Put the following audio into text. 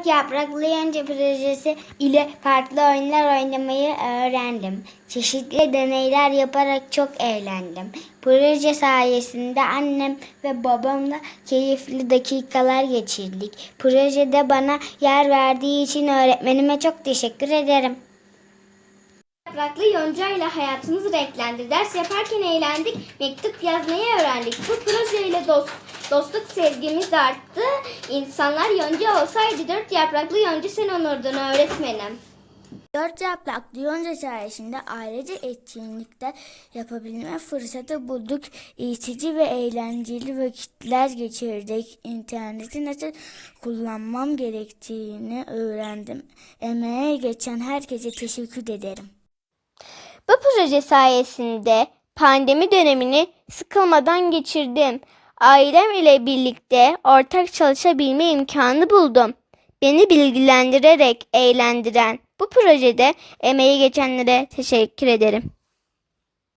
Dört yapraklı yonca projesi ile farklı oyunlar oynamayı öğrendim. Çeşitli deneyler yaparak çok eğlendim. Proje sayesinde annem ve babamla keyifli dakikalar geçirdik. Projede bana yer verdiği için öğretmenime çok teşekkür ederim. Yapraklı yonca ile hayatımızı renklendi. Ders yaparken eğlendik, mektup yazmayı öğrendik. Bu projeyle dost, dostluk sevgimiz arttı. İnsanlar yonca olsaydı dört yapraklı yonca sen olurdun öğretmenim. Dört yapraklı yonca sayesinde ailece etkinlikler yapabilme fırsatı bulduk. Eğitici ve eğlenceli vakitler geçirdik. İnterneti nasıl kullanmam gerektiğini öğrendim. Emeğe geçen herkese teşekkür ederim. Bu proje sayesinde pandemi dönemini sıkılmadan geçirdim. Ailem ile birlikte ortak çalışabilme imkanı buldum. Beni bilgilendirerek eğlendiren bu projede emeği geçenlere teşekkür ederim.